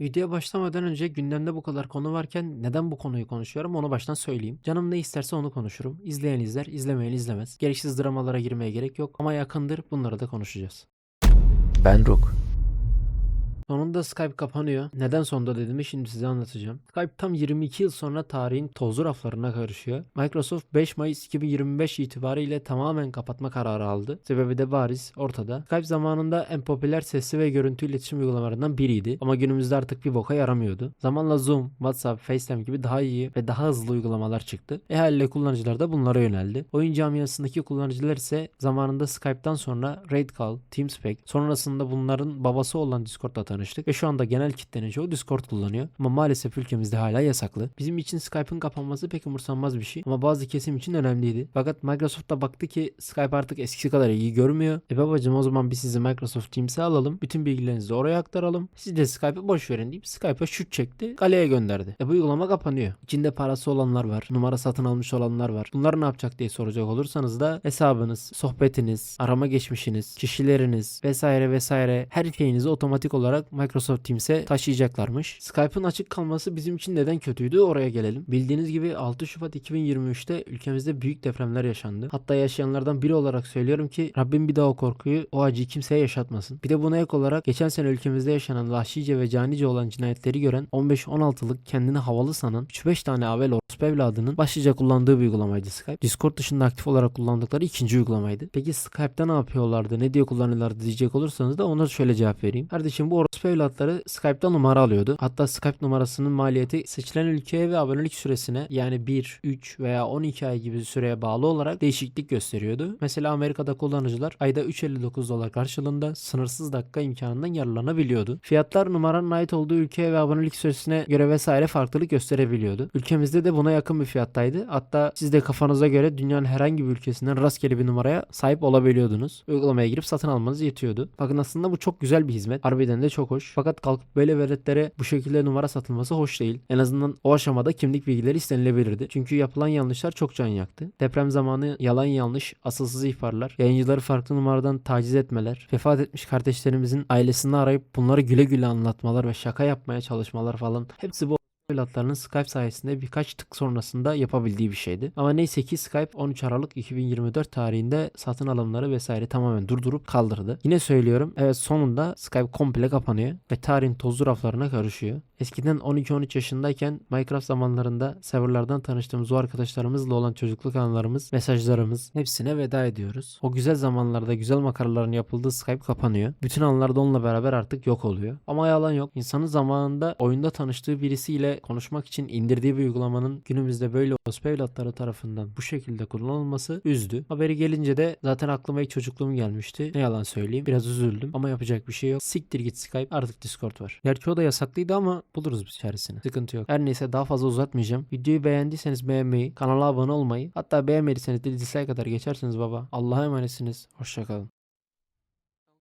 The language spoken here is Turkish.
Videoya başlamadan önce gündemde bu kadar konu varken neden bu konuyu konuşuyorum onu baştan söyleyeyim. Canım ne isterse onu konuşurum. İzleyen izler, izlemeyen izlemez. Gereksiz dramalara girmeye gerek yok ama yakındır bunları da konuşacağız. Ben Rook. Sonunda Skype kapanıyor. Neden sonunda dediğimi şimdi size anlatacağım. Skype tam 22 yıl sonra tarihin tozlu raflarına karışıyor. Microsoft 5 Mayıs 2025 itibariyle tamamen kapatma kararı aldı. Sebebi de bariz ortada. Skype zamanında en popüler sesli ve görüntü iletişim uygulamalarından biriydi. Ama günümüzde artık bir boka yaramıyordu. Zamanla Zoom, WhatsApp, FaceTime gibi daha iyi ve daha hızlı uygulamalar çıktı. E haliyle kullanıcılar da bunlara yöneldi. Oyun camiasındaki kullanıcılar ise zamanında Skype'tan sonra RaidCall, TeamSpeak, sonrasında bunların babası olan Discord'la tanıştık ve şu anda genel kitlenin çoğu Discord kullanıyor. Ama maalesef ülkemizde hala yasaklı. Bizim için Skype'ın kapanması pek umursanmaz bir şey ama bazı kesim için önemliydi. Fakat Microsoft da baktı ki Skype artık eskisi kadar iyi görmüyor. E babacım o zaman biz sizi Microsoft Teams'e alalım. Bütün bilgilerinizi oraya aktaralım. Siz de Skype'ı boş verin deyip Skype'a şut çekti. Galeye gönderdi. E bu uygulama kapanıyor. İçinde parası olanlar var. Numara satın almış olanlar var. Bunlar ne yapacak diye soracak olursanız da hesabınız, sohbetiniz, arama geçmişiniz, kişileriniz vesaire vesaire her şeyinizi otomatik olarak Microsoft Teams'e taşıyacaklarmış. Skype'ın açık kalması bizim için neden kötüydü oraya gelelim. Bildiğiniz gibi 6 Şubat 2023'te ülkemizde büyük depremler yaşandı. Hatta yaşayanlardan biri olarak söylüyorum ki Rabbim bir daha o korkuyu, o acıyı kimseye yaşatmasın. Bir de buna ek olarak geçen sene ülkemizde yaşanan vahşice ve canice olan cinayetleri gören 15-16'lık kendini havalı sanan 3-5 tane avel orospu evladının başlıca kullandığı bir uygulamaydı Skype. Discord dışında aktif olarak kullandıkları ikinci uygulamaydı. Peki Skype'da ne yapıyorlardı, ne diye kullanıyorlardı diyecek olursanız da ona şöyle cevap vereyim. Kardeşim bu orospu evlatları Skype'da numara alıyordu. Hatta Skype numarasının maliyeti seçilen ülkeye ve abonelik süresine yani 1, 3 veya 12 ay gibi süreye bağlı olarak değişiklik gösteriyordu. Mesela Amerika'da kullanıcılar ayda 3.59 dolar karşılığında sınırsız dakika imkanından yararlanabiliyordu. Fiyatlar numaranın ait olduğu ülkeye ve abonelik süresine göre vesaire farklılık gösterebiliyordu. Ülkemizde de buna yakın bir fiyattaydı. Hatta siz de kafanıza göre dünyanın herhangi bir ülkesinden rastgele bir numaraya sahip olabiliyordunuz. Uygulamaya girip satın almanız yetiyordu. Bakın aslında bu çok güzel bir hizmet. Harbiden de çok hoş. Fakat kalkıp böyle veletlere bu şekilde numara satılması hoş değil. En azından o aşamada kimlik bilgileri istenilebilirdi. Çünkü yapılan yanlışlar çok can yaktı. Deprem zamanı yalan yanlış, asılsız ihbarlar, yayıncıları farklı numaradan taciz etmeler, vefat etmiş kardeşlerimizin ailesini arayıp bunları güle güle anlatmalar ve şaka yapmaya çalışmalar falan hepsi bu evlatlarının Skype sayesinde birkaç tık sonrasında yapabildiği bir şeydi. Ama neyse ki Skype 13 Aralık 2024 tarihinde satın alımları vesaire tamamen durdurup kaldırdı. Yine söylüyorum evet sonunda Skype komple kapanıyor ve tarihin tozlu raflarına karışıyor. Eskiden 12-13 yaşındayken Minecraft zamanlarında serverlardan tanıştığımız o arkadaşlarımızla olan çocukluk anılarımız, mesajlarımız hepsine veda ediyoruz. O güzel zamanlarda güzel makaraların yapıldığı Skype kapanıyor. Bütün anılar da onunla beraber artık yok oluyor. Ama yalan yok. İnsanın zamanında oyunda tanıştığı birisiyle konuşmak için indirdiği bir uygulamanın günümüzde böyle orospu evlatları tarafından bu şekilde kullanılması üzdü. Haberi gelince de zaten aklıma ilk çocukluğum gelmişti. Ne yalan söyleyeyim. Biraz üzüldüm ama yapacak bir şey yok. Siktir git Skype. Artık Discord var. Gerçi o da yasaklıydı ama buluruz biz çaresini. Sıkıntı yok. Her neyse daha fazla uzatmayacağım. Videoyu beğendiyseniz beğenmeyi, kanala abone olmayı, hatta beğenmediyseniz de dislike kadar geçersiniz baba. Allah'a emanetsiniz. Hoşçakalın.